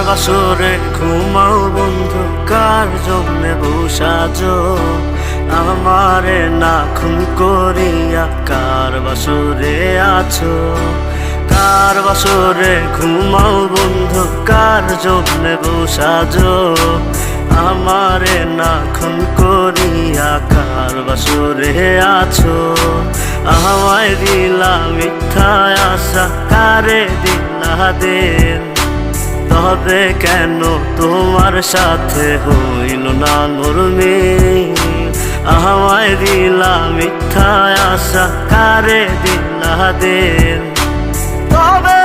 বাসরে ঘুমাও বন্ধু, কার জন্য বসাজ আমারে না খুন করিয়া কার বাসরে আছো? কার বাসরে ঘুমাও বন্ধু, কার জন্য বসাজ আমারে না খুন করিয়া কার বাসরে আছো? আমায় দিলা মিথ্যা আশা কারে দিলা দেন। তবে কেন? তোমার সাথে হইল না মরমে। আমায় দিলা মিথ্যা আশা, কারে দিলা দেন? তবে